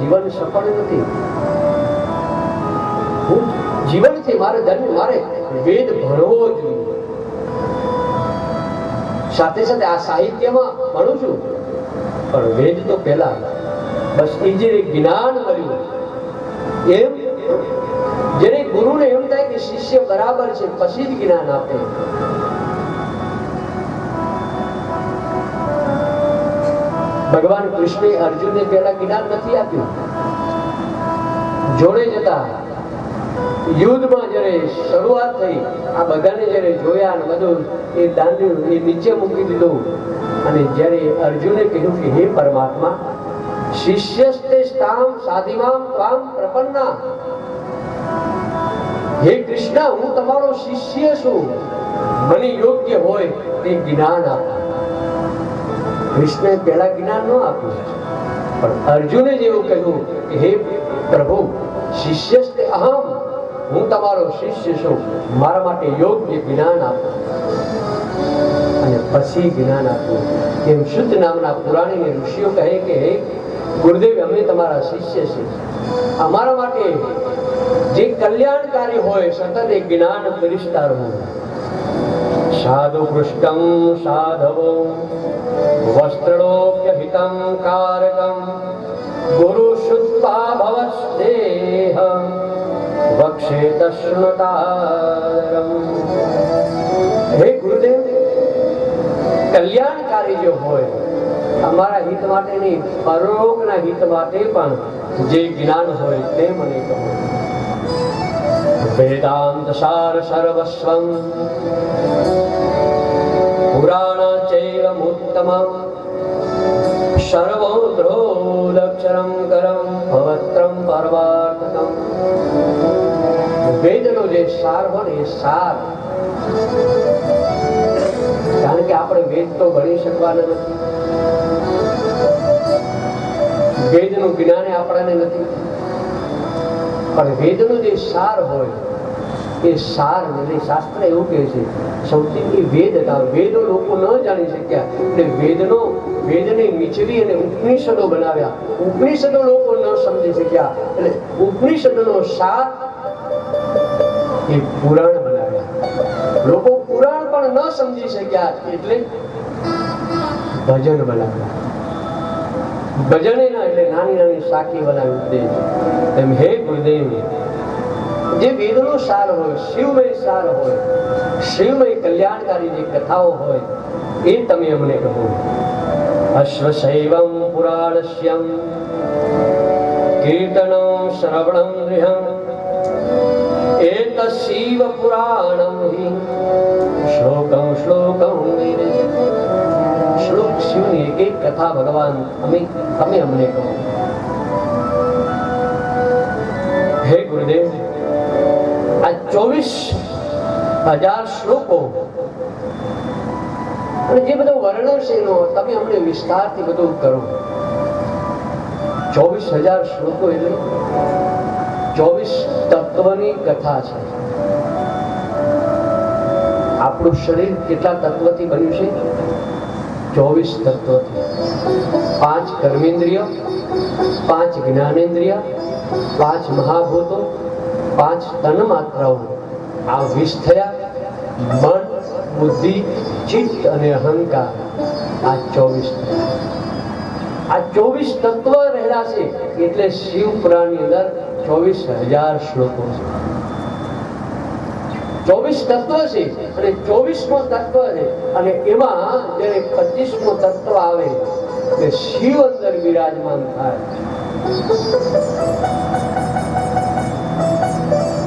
જીવન સફળ નથી. હું જીવન છે, મારે ધર્મ, મારે વેદ ભણવો જોઈએ. સાથે સાથે આ સાહિત્યમાં ભણું છું, પણ વેદ તો પહેલા બસ એ જે જ્ઞાન મળ્યું. એમ, જેને ગુરુને એમ થાય કે શિષ્ય બરાબર છે, પછી જ જ્ઞાન આપે. ભગવાન કૃષ્ણે અર્જુનને પહેલા જ્ઞાન નથી આપ્યું. જોડે જતા યુદ્ધમાં જ્યારે શરૂઆત થઈ, આ બધાને જ્યારે જોયા અને બધું, એ દાંડ્યું, એ નીચે મૂકી દીધું. અને જ્યારે અર્જુને કહ્યું કે, હે પરમાત્મા, શિષ્યસ્તે સ્થામ સાધિમામ ત્વામ પ્રપન્ના. હે કૃષ્ણ, હું તમારો શિષ્ય છું. મને યોગ્ય હોય તે જ્ઞાન આપ. કૃષ્ણે પહેલા જ્ઞાન ન આપ્યું. પણ અર્જુને જેવું કહ્યું કે, હે પ્રભુ શિષ્ય અહમ. હું તમારો શિષ્ય છું. મારા માટે યોગ્ય જ્ઞાન આપો. અને પછી જ્ઞાન આપવું એમ શુદ્ધ નામના પુરાણી ઋષિઓ કહે કે, હે ગુરુદેવ, અમે તમારા શિષ્ય છે અમારા માટે જે કલ્યાણકારી હોય, સતત એ જ્ઞાન પરિષ્કાર હોય. સાધુ પૃષ્ટમ સાધવો વસ્ત્રોપ્યહિતં કારકમ ગુરુ શુદ્ધા ભવસ્તેહ વક્ષે તશ્નતારમ હે ગુરુદેવ કલ્યાણકારી જો હોય અમારા હિત માટે નહીં પરોગના હિત માટે પણ જે જ્ઞાન હોય તે મને કહો વેદાંત સાર સર્વસ્વમ ચૈવમુત્તમમ સર્વોદ્રોદક્ષરમ કરમ ભવત્રમ પરવાર્થકમ વેદનો જે સાર હોય એ સાર, કારણ કે આપણે વેદ તો ભણી શકવાના નથી. વેદનું જ્ઞાન આપણાને નથી. પણ વેદનો જે સાર હોય એ સાર એટલે શાસ્ત્ર એવું કહે છે, સૌથી વેદ હતા. વેદો લોકો ન જાણી શક્યા. એટલે વેદનો, વેદને નીચવી અને ઉપનિષદો બનાવ્યા. ઉપનિષદો લોકો ન સમજી શક્યા. એટલે ઉપનિષદનો સાર એ પુરાણ બનાવ્યા. લોકો પુરાણ પણ ન સમજી શક્યા, એટલે ભજન બનાવ્યા. ભજને એટલે નાની નાની સાખી બનાવી ઉપદેશ. એમ, હે ગુરુદેવ જે વેદનો સાર હોય, શિવમય સાર હોય, શિવમય કલ્યાણકારી જે કથાઓ હોય, એ તમે અમને કહો. અશ્વશૈવમ પુરાણસ્યમ, કીર્તનમ શ્રવણમ ગૃહમ એત શિવ પુરાણમ હિ, શ્લોકમ શ્લોકમ શ્લોક શિવની એક એક કથા ભગવાન અમે તમે અમને કહો. હે ગુરુદેવ ચોવીસ હજાર શ્લોકો. જે બધો વર્ણન છે એનો તમે અમને વિસ્તારથી બધું કરો. ચોવીસ હજાર શ્લોકો એટલે ચોવીસ તત્વની કથા છે. આપણું શરીર કેટલા તત્વથી બન્યું છે? ચોવીસ તત્વથી. પાંચ કર્મેન્દ્રિય, પાંચ જ્ઞાનેન્દ્રિય, પાંચ મહાભૂતો પાંચ તન માત્રાઓ. આ વીસ થયા, મન, બુદ્ધિ, ચિત્ત અને અહંકાર. આ ચોવીસ આ ચોવીસ તત્વ રહેલા છે, એટલે શિવ પુરાણની અંદર ચોવીસ હજાર શ્લોકો છે. ચોવીસ તત્વ છે, અને ચોવીસમો તત્વ છે, અને એમાં જ્યારે પચીસમો તત્વ આવે, તે શિવ અંદર વિરાજમાન થાય.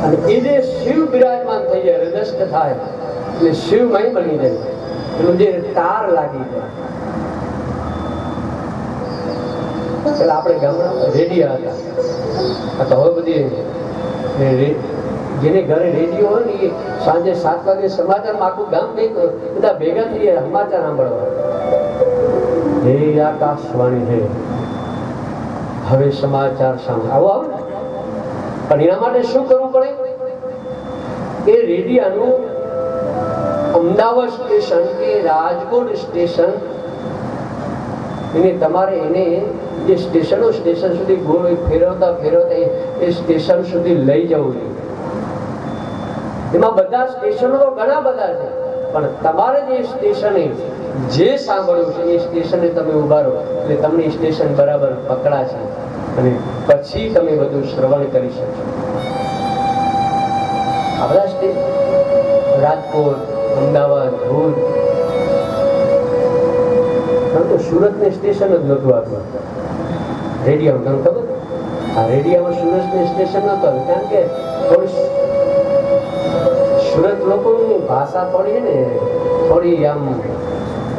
અને એ જે શિવ બિરાજમાન થઈ જાય હૃદસ્થ થાય, એટલે શિવમય બની જાય. એનું જે તાર લાગી જાય. એટલે આપણે ગામડા રેડિયા હતા. તો હવે બધી જેને ઘરે રેડિયો હોય ને એ સાંજે સાત વાગે સમાચારમાં આખું ગામ બે બધા ભેગા થઈ સમાચાર સાંભળવા. હે આકાશવાણી, હે. હવે સમાચાર સાંભળ. આવે ને. પણ એના માટે શું કરવું પડે? એ રેડિયાનું અમદાવાદ સ્ટેશન કે રાજકોટ સ્ટેશન, એને તમારે એને જે સ્ટેશનો સ્ટેશન સુધી ગોળ ફેરવતા ફેરવતા એ- સ્ટેશન સુધી લઈ જવું જોઈએ. એમાં બધા સ્ટેશનો તો ઘણા બધા છે. પણ તમારે જે સ્ટેશને જે સાંભળ્યું છે, એ સ્ટેશને તમે ઊભા રહો એટલે તમને સ્ટેશન બરાબર પકડાશે અને પછી તમે બધું શ્રવણ કરી શકશો. આ બધા સ્ટેશન રાજકોટ, અમદાવાદ, ભુજ. પરંતુ સુરતને સ્ટેશન જ નહોતું આપ્યું રેડિયામાં, તમને ખબર? આ રેડિયામાં સુરતને સ્ટેશન નહોતું આવ્યું. કારણ કે સુરત લોકોની ભાષા થોડી ને, થોડી આમ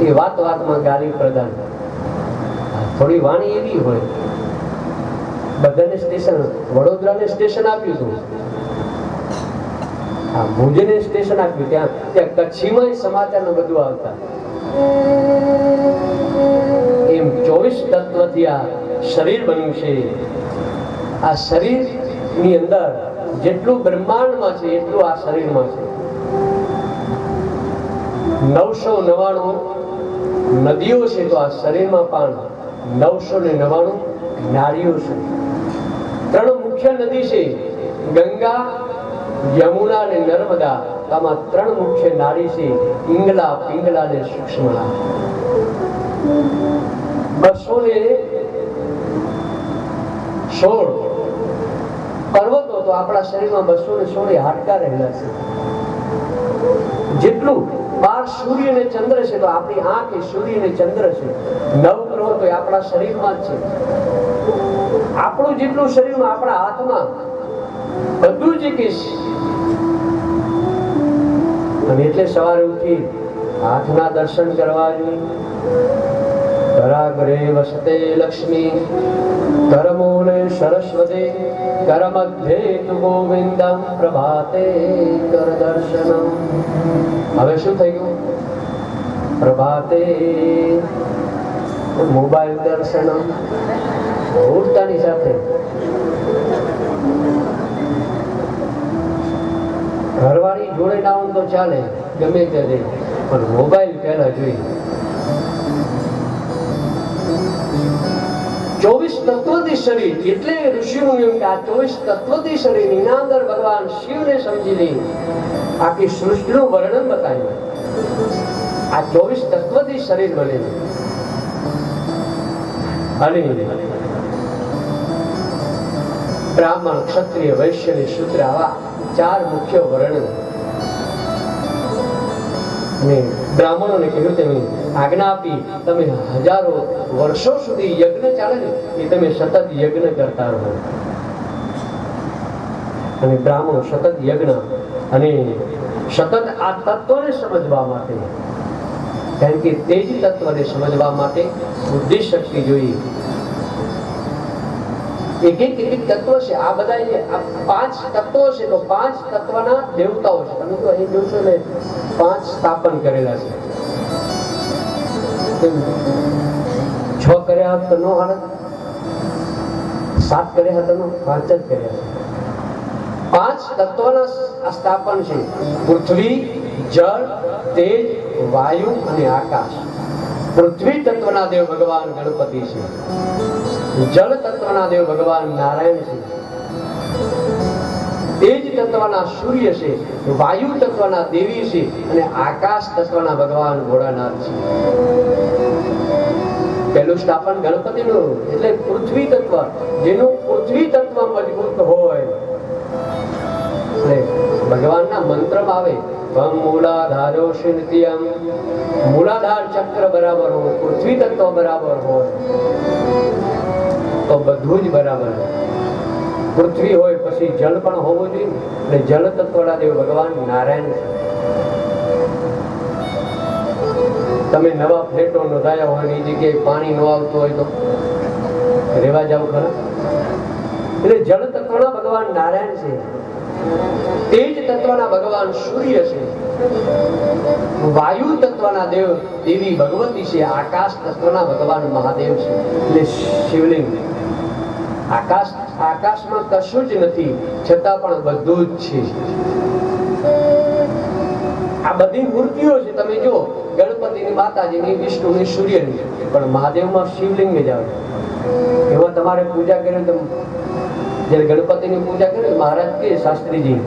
એ વાત વાતમાં ગાલી પ્રદાન થોડી વાણી એવી હોય. બધાને સ્ટેશન, વડોદરાને સ્ટેશન આપ્યું હતું. હા ભુજને સ્ટેશન આપ્યું, ત્યાં ત્યાં કચ્છીમાં સમાચાર બધું આવતા. એમ ચોવીસ તત્વથી આ શરીર બન્યું છે. આ શરીરની અંદર જેટલું બ્રહ્માંડમાં છે, એટલું આ શરીરમાં છે. નવસો નવાણું નદીઓ છે તો આ શરીરમાં પણ નવસો ને નવાણું નાળીઓ છે. ત્રણ મુખ્ય નદી છે, ગંગા, યમુના અને નર્મદા. આમાં ત્રણ મુખ્ય નાળી છે પિંગલા પિંગલા અને સૂક્ષ્મલા બસો ને સોળ પર્વતો તો આપણા શરીરમાં બસો ને સોળ હાડકા રહેલા છે. જેટલું બાર સૂર્ય ને ચંદ્ર છે, તો આપણી આંખ એ સૂર્ય ને ચંદ્ર છે. નવ ગ્રહો તો આપણા શરીરમાં જ છે. આપણું જેટલું શરીરમાં આપણા હાથમાં, બધું જ કે અને એટલે સવારે ઉઠી હાથના દર્શન કરવા જોઈએ. કરાગ્રે વસતે લક્ષ્મી. કરમૂલે સરસ્વતી કરમધ્યે તુ ગોવિંદમ પ્રભાતે કર દર્શન હવે શું થઈ ગયું? પ્રભાતે મોબાઈલ દર્શનમ. ઉઠતાની સાથે. ઘરવાળી જોડે ડાઉન તો ચાલે, ગમે તે પણ મોબાઈલ પહેલા જોઈએ. તત્વથી એટલે ઋષિનું એમ કે આ ચોવીસ તત્વદીશ્વરી અંદર ભગવાન શિવને સમજી લઈ આખી સૃષ્ટિનું વર્ણન બતાવ્યું. આ ચોવીસ તત્વથી શરીર બનેલું અને બ્રાહ્મણ, ક્ષત્રિય વૈશ્ય અને શુદ્ર આવા ચાર મુખ્ય વર્ણ અને બ્રાહ્મણોને કહ્યું તેમ આજ્ઞા આપી, તમે હજારો વર્ષો સુધી યજ્ઞ ચાલે ને એ તમે સતત યજ્ઞ કરતા રહો. અને બ્રાહ્મણો સતત યજ્ઞ અને સતત આ તત્વને સમજવા માટે, કારણ કે તે જ તત્વને સમજવા માટે બુદ્ધિ શક્તિ જોઈએ. એક એક એક તત્વ છે. આ બધા પાંચ તત્વો છે તો પાંચ તત્વના દેવતાઓ છે. તમે તો અહીં જોશો ને, પાંચ સ્થાપન કરેલા છે. છ કર્યા હોત નો હાલત. સાત કર્યા હતા નો, પાંચ જ કર્યા પાંચ તત્વના સ્થાપન છે. પૃથ્વી, જળ, તેજ, વાયુ અને આકાશ. પૃથ્વી તત્વના દેવ ભગવાન ગણપતિ છે. જળ તત્વના દેવ ભગવાન નારાયણ છે. તેજ તત્વના સૂર્ય છે, વાયુ તત્વના દેવી છે અને આકાશ તત્વના ભગવાન ભોળાનાથ છે. પહેલું સ્થાપન ગણપતિનું એટલે પૃથ્વી તત્વ, જેનું પૃથ્વી તત્વ મજબૂત હોય. ભગવાનના મંત્રમાં આવે મૂલાધારો નિત્યમ મૂલાધાર ચક્ર બરાબર હોય, પૃથ્વી તત્વ બરાબર હોય. તો બધું જ બરાબર. પૃથ્વી હોય પછી જળ પણ હોવું જોઈએ અને જળ તત્વના દેવ ભગવાન નારાયણ છે. તમે નવા ફ્લેટો નોંધાયા હોય એની જગ્યાએ પાણી ન આવતું હોય તો રેવા જાવ ખરા? એટલે જળ તત્વના ભગવાન નારાયણ છે. તેજ તત્વના ભગવાન સૂર્ય છે. વાયુ તત્વના દેવ, દેવી ભગવતી છે, આકાશ તત્વના ભગવાન મહાદેવ છે. એટલે શિવલિંગ. આકાશ, આકાશમાં કશું જ નથી, છતાં પણ બધું જ છે. આ બધી મૂર્તિઓ છે, તમે જો ગણપતિની માતાજીની, વિષ્ણુની, સૂર્યની. પણ મહાદેવમાં શિવલિંગ જ આવે. એમાં તમારે પૂજા કરીને જ્યારે ગણપતિની પૂજા કરે, મહારાજ કે શાસ્ત્રીજી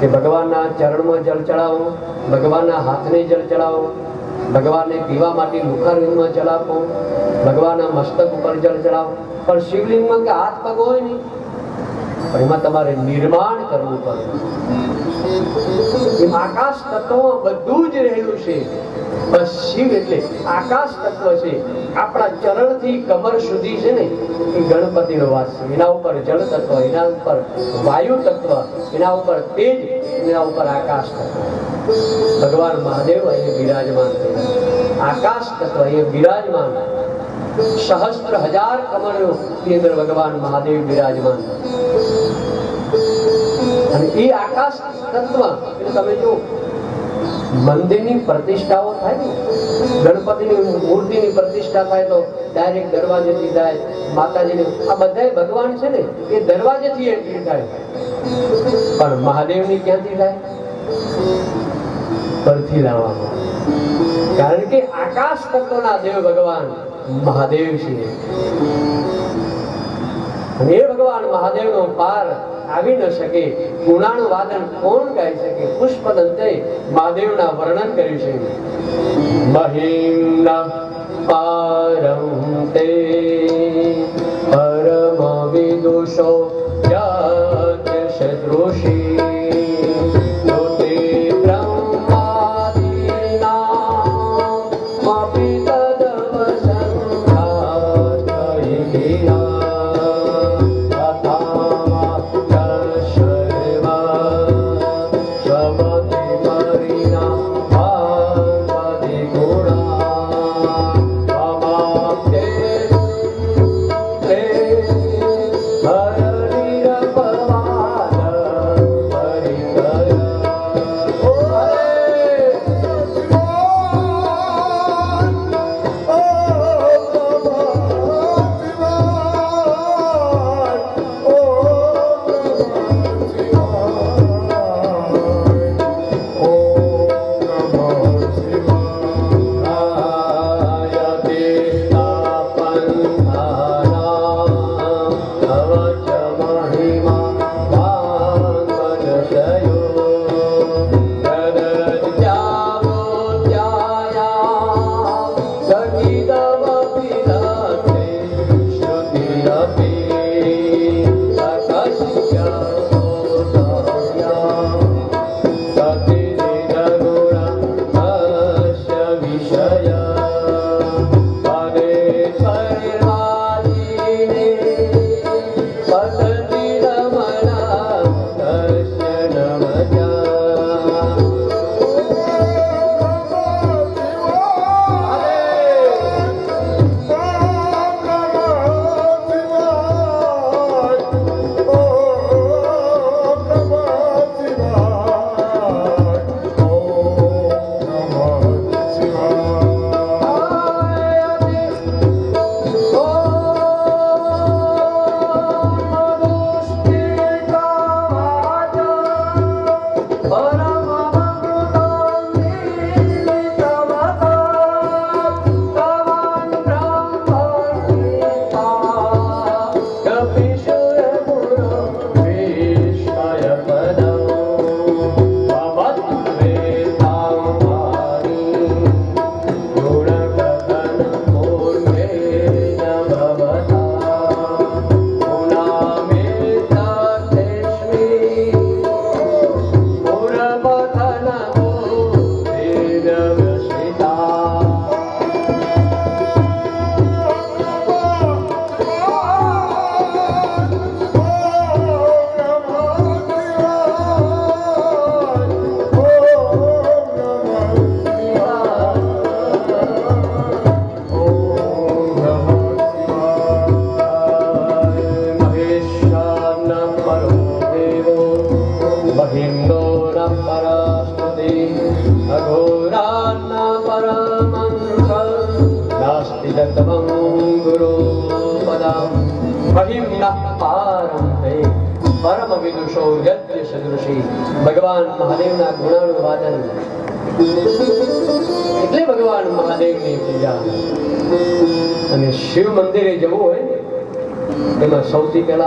કે ભગવાનના ચરણમાં જળ ચડાવો, ભગવાનના હાથને જળ ચડાવો, ભગવાનને પીવા માટે મુખારવિંદમાં આપો, ભગવાનના મસ્તક ઉપર જળ ચડાવો. પણ શિવલિંગમાં કે હાથ પગ હોય નહીં. એમાં તમારે નિર્માણ કરવું પડે. આકાશ તત્વ બધું જ રહેલું છે. બસ શિવ એટલે આકાશ તત્વ છે. આપણા ચરણથી કમર સુધી છે ને, એ ગણપતિનો વાસ છે. એના ઉપર જળ તત્વ, એના ઉપર વાયુ તત્વ, એના ઉપર તેજ, એના ઉપર આકાશ તત્વ. ભગવાન મહાદેવ અહીંયા બિરાજમાન છે. આકાશ તત્વ અહીંયા બિરાજમાન સહસ્ત્ર હજાર કમળો કેન્દ્ર ભગવાન મહાદેવ બિરાજમાન એ આકાશ તત્વ. તમે જો મંદિરની પ્રતિષ્ઠાઓ થાય ને, ગણપતિની મૂર્તિની પ્રતિષ્ઠા થાય તો ડાયરેક્ટ દરવાજેથી થાય, માતાજીની, આ બધાય ભગવાન છે ને, એ દરવાજેથી એન્ટ્રી થાય. પણ મહાદેવની ક્યાંથી થાય? પરથી લાવવામાં. કારણ કે આકાશ તત્વના દેવ ભગવાન મહાદેવ છે એ ભગવાન, મહાદેવનો પાર આવી ન શકે. ગુણાનું વાદન કોણ ગાઈ શકે? પુષ્પદંતે મહાદેવના વર્ણન કર્યું છે. મહિમ્ન પારમ તે પરમ વિદુષો યોતે બ્રહ્માદીનામપि તદવસંઘાસ્તૈહિના મહિમ્નો ભગવાન મહાદેવના ગુણાનું વાદન. એટલે ભગવાન મહાદેવની પૂજા અને શિવ મંદિરે જવું હોય, એમાં સૌથી પહેલા